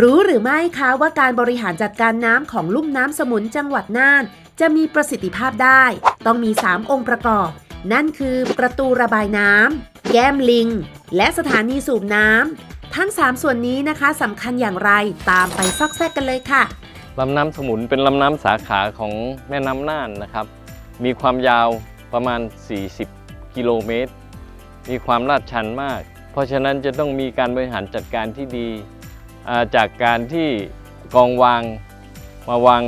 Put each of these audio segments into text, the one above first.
รู้หรือไม่คะว่าการบริหารจัดการน้ำของลุ่มน้ำสมุนจังหวัดน่าน จะมีประสิทธิภาพได้ ต้องมี 3 องค์ประกอบ นั่นคือประตูระบายน้ำแก้มลิง และสถานีสูบน้ำทั้ง 3 ส่วนนี้นะคะสำคัญอย่างไรตามไปซอกแซกกันเลยค่ะลำน้ำสมุนเป็นลำน้ำสาขาของแม่น้ำน่านนะครับ มีความยาวประมาณ 40 กิโลเมตร มีความลาดชันมาก เพราะฉะนั้นจะต้องมีการบริหารจัดการที่ดี จากการที่กองวางมาวาง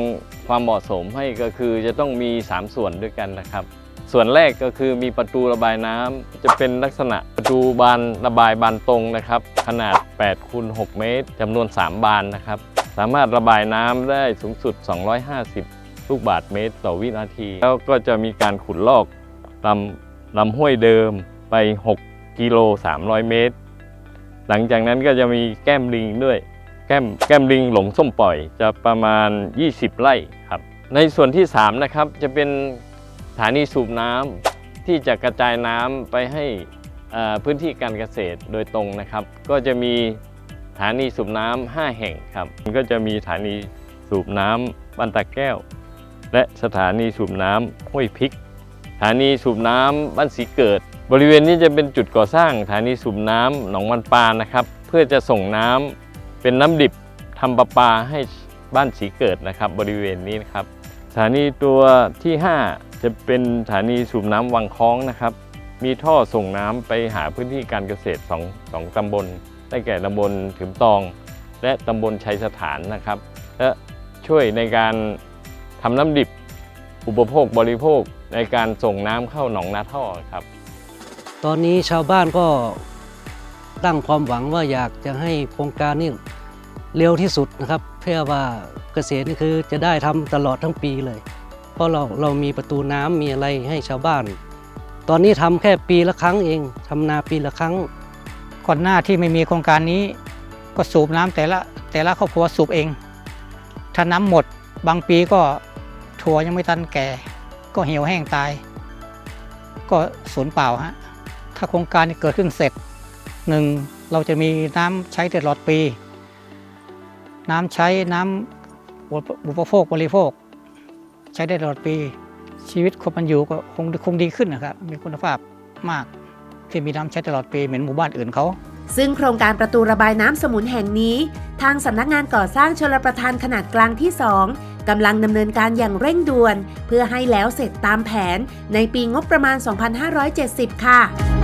ความเหมาะสมให้ก็คือจะต้องมี 3 ส่วนด้วยกันนะครับ ส่วนแรกก็คือมีประตูระบายน้ำจะเป็นลักษณะประตูบานระบายบานตรงนะครับ ขนาด8คูณ6เมตรจำนวน 3 บานนะครับ สามารถระบายน้ำได้สูงสุด 250 ลูกบาศก์เมตรต่อวินาที แล้วก็จะมีการขุดลอกลำลำห้วยเดิมไป 6 กิโล 300 เมตร หลังจากนั้นก็จะมีแก้มลิงด้วยแก้มแก้มลิงหลงส้มปล่อยจะประมาณ 20 ไร่ครับ ในส่วนที่ 3 นะครับจะเป็นสถานีสูบน้ำที่จะกระจายน้ำไปให้อ่อพื้นที่การเกษตรโดยตรงนะครับ ก็จะมีสถานีสูบน้ำ5แห่งครับมันก็จะมีสถานีสูบน้ำบันตะแก้ว และสถานีสูบน้ำห้วยพริก สถานีสูบน้ำบ้านสีเกิด บริเวณนี้จะเป็นจุดก่อสร้างสถานีสูบน้ำหนองมันปานนะครับ เพื่อจะส่งน้ำเป็นน้ำดิบทำประปาให้บ้านสีเกิดนะครับ บริเวณนี้นะครับสถานีตัวที่ 5 จะเป็นสถานีสูบน้ำวังคล้องนะครับ มีท่อส่งน้ำไปหาพื้นที่การเกษตร2งสองตำบล ได้แก่ตำบลถึมตอง และตำบลชัยสถานนะครับ และช่วยในการทำน้ำดิบ อุปโภคบริโภคในการส่งน้ำเข้าหนองนาท่อครับ ตอนนี้ชาวบ้านก็ตั้งความหวังว่าอยากจะให้โครงการนี้เร็วที่สุดนะครับ เพื่อว่าเกษตรนี่คือจะได้ทำตลอดทั้งปีเลย เพราะเราเรามีประตูน้ำมีอะไรให้ชาวบ้าน ตอนนี้ทำแค่ปีละครั้งเองทำนาปีละครั้ง ก่อนหน้าที่ไม่มีโครงการนี้ ก็สูบน้ำแต่ละแต่ละครอบครัวสูบเอง ถ้าน้ำหมดบางปีก็ ถั่วยังไม่ทันแก่ ก็เหี่ยวแห้งตาย ก็สูญเปล่าฮะถ้าโครงการนี้เกิดขึ้นเสร็จหนึ่งเราจะมีน้ำใช้ตลอดปี น้ำใช้น้ำอุปโภคบริโภค ใช้ได้ตลอดปี ชีวิตคนมันอยู่ก็คงคงดีขึ้นนะครับ มีคุณภาพมากที่มีน้ำใช้ตลอดปีเหมือนหมู่บ้านอื่นเขาซึ่งโครงการประตูระบายน้ำสมุนแห่งนี้ ทางสำนักงานก่อสร้างชลประทานขนาดกลางที่ 2 กำลังดำเนินการอย่างเร่งด่วน เพื่อให้แล้วเสร็จตามแผนในปีงบประมาณ 2570 ค่ะ